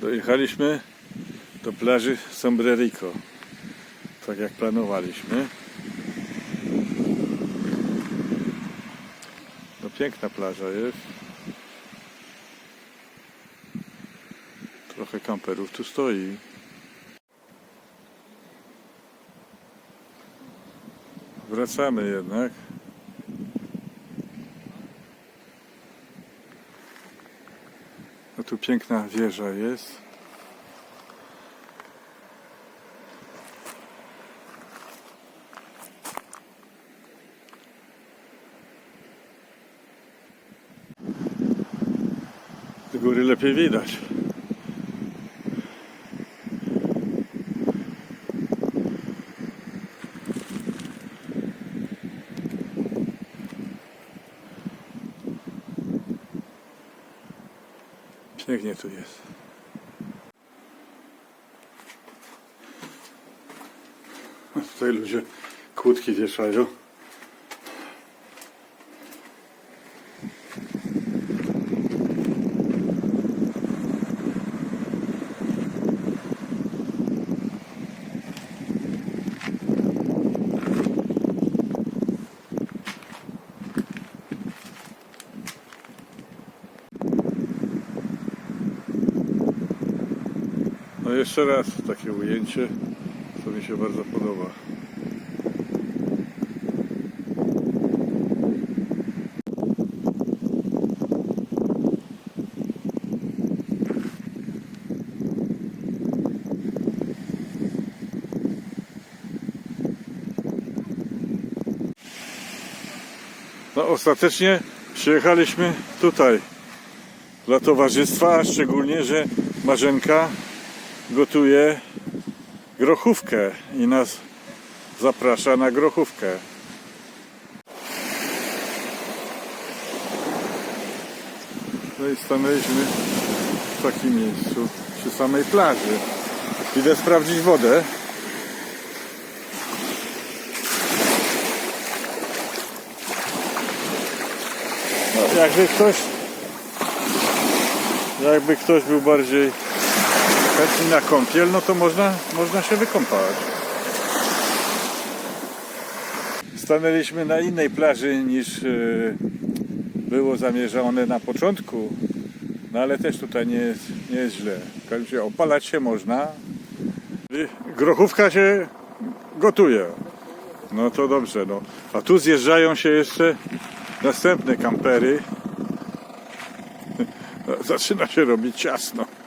Dojechaliśmy do plaży Sombrerico. Tak jak planowaliśmy. No piękna plaża jest. Trochę kamperów tu stoi. Wracamy jednak. No tu piękna wieża jest. Z góry lepiej widać. Pięknie tu jest. Tutaj ludzie kłódki wieszają. No jeszcze raz takie ujęcie, co mi się bardzo podoba. No ostatecznie przyjechaliśmy tutaj dla towarzystwa, a szczególnie, że Marzenka gotuje grochówkę i nas zaprasza na grochówkę. No i stanęliśmy w takim miejscu przy samej plaży. Idę sprawdzić wodę. No, jakby ktoś jakby ktoś był bardziej chętny na kąpiel, no to można, można się wykąpać. Stanęliśmy na innej plaży niż e, było zamierzone na początku, no ale też tutaj nie jest, nie jest źle. Opalać się można. Grochówka się gotuje. No to dobrze, no. A tu zjeżdżają się jeszcze następne kampery. Zaczyna się robić ciasno.